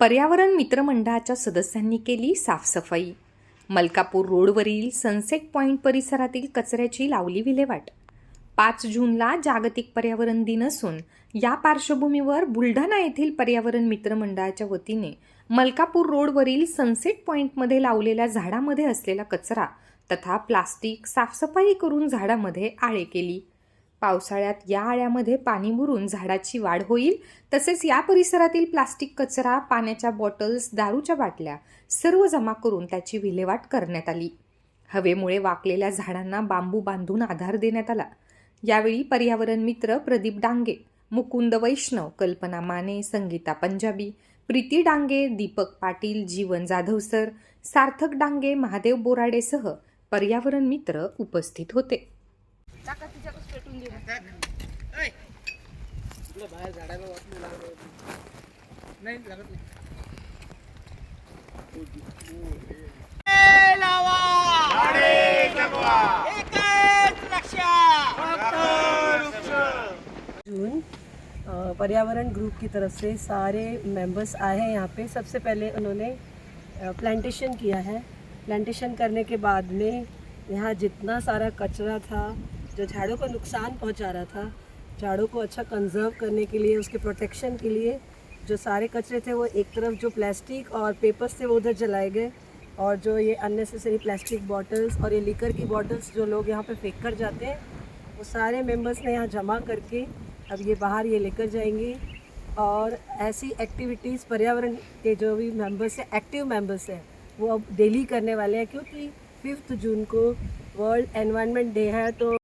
पर्यावरण मित्रमंडळाच्या सदस्यांनी केली साफसफाई. मलकापूर रोडवरील सनसेट पॉईंट परिसरातील कचऱ्याची लावली विल्हेवाट. पाच जूनला जागतिक पर्यावरण दिन असून या पार्श्वभूमीवर बुलढाणा येथील पर्यावरण मित्रमंडळाच्या वतीने मलकापूर रोडवरील सनसेट पॉईंटमध्ये लावलेल्या झाडामध्ये असलेला कचरा तथा प्लास्टिक साफसफाई करून झाडामध्ये आळे केली. पावसाळ्यात या आळ्यामध्ये पाणी मुरून झाडाची वाढ होईल. तसेच या परिसरातील प्लास्टिक कचरा पाण्याच्या बॉटल्स दारूच्या बाटल्या सर्व जमा करून त्याची विल्हेवाट करण्यात आली. हवेमुळे वाकलेल्या झाडांना बांबू बांधून आधार देण्यात आला. यावेळी पर्यावरण मित्र प्रदीप डांगे मुकुंद वैष्णव कल्पना माने संगीता पंजाबी प्रीती डांगे दीपक पाटील जीवन जाधव सर सार्थक डांगे महादेव बोराडेसह पर्यावरण मित्र उपस्थित होते. जून पर्यावरण ग्रुप की तरफ़ से सारे मेंबर्स आए हैं यहाँ पे। सबसे पहले उन्होंने प्लांटेशन किया है। प्लांटेशन करने के बाद में यहाँ जितना सारा कचरा था जो झाड़ों को नुकसान पहुँचा रहा था, झाड़ों को अच्छा कंजर्व करने के लिए, उसके प्रोटेक्शन के लिए, जो सारे कचरे थे वो एक तरफ़ जो प्लास्टिक और पेपर्स थे वो उधर जलाए गए और जो ये अननेसेसरी प्लास्टिक बॉटल्स और ये लीकर की बॉटल्स जो लोग यहाँ पे फेंक कर जाते हैं, वो सारे मेंबर्स ने यहाँ जमा करके अब ये बाहर ये लेकर जाएँगे और ऐसी एक्टिविटीज़ पर्यावरण के जो भी मेंबर्स हैं एक्टिव मेंबर्स हैं, वो अब डेली करने वाले हैं, क्योंकि फिफ्थ जून को वर्ल्ड एनवायरनमेंट डे है तो